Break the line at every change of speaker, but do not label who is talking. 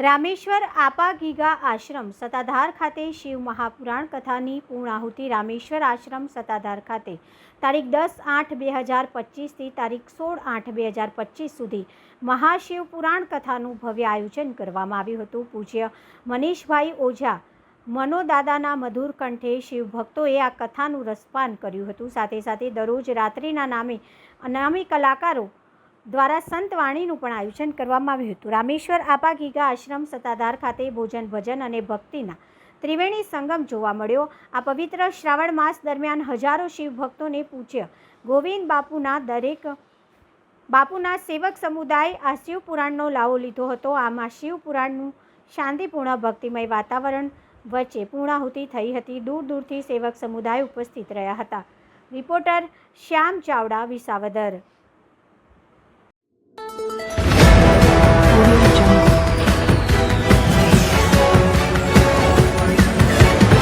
રામેશ્વર આપા giga આશ્રમ સતાધાર ખાતે શિવ મહાપુરાણ કથાની પૂર્ણાહુતિ રામેશ્વર આશ્રમ સતાધાર ખાતે. તારીખ દસ આઠ બે હજાર પચીસથી તારીખ સોળ આઠ બે હજાર પચીસ સુધી મહાશિવ પુરાણ કથાનું ભવ્ય આયોજન કરવામાં આવ્યું હતું. પૂજ્ય મનીષભાઈ ઓઝા મનોદાદાના મધુર કંઠે શિવભક્તોએ આ કથાનું રસપાન કર્યું હતું. સાથે સાથે દરરોજ રાત્રિના નામે અનામી કલાકારો દ્વારા સંતવાણીનું પણ આયોજન કરવામાં આવ્યું હતું. રામેશ્વર આપાગીગા આશ્રમ સત્તાધાર ખાતે ભોજન, ભજન અને ભક્તિના ત્રિવેણી સંગમ જોવા મળ્યો. આ પવિત્ર શ્રાવણ માસ દરમિયાન હજારો શિવ ભક્તોને પૂજ્ય. ગોવિંદ બાપુના દરેક બાપુના સેવક સમુદાય આ શિવ પુરાણનો લાવો લીધો હતો. આમાં શિવ પુરાણનું શાંતિપૂર્ણ ભક્તિમય વાતાવરણ વચ્ચે પૂર્ણાહુતિ થઈ હતી. દૂર દૂરથી સેવક સમુદાય ઉપસ્થિત રહ્યા હતા. રિપોર્ટર શ્યામ ચાવડા વિસાવદર.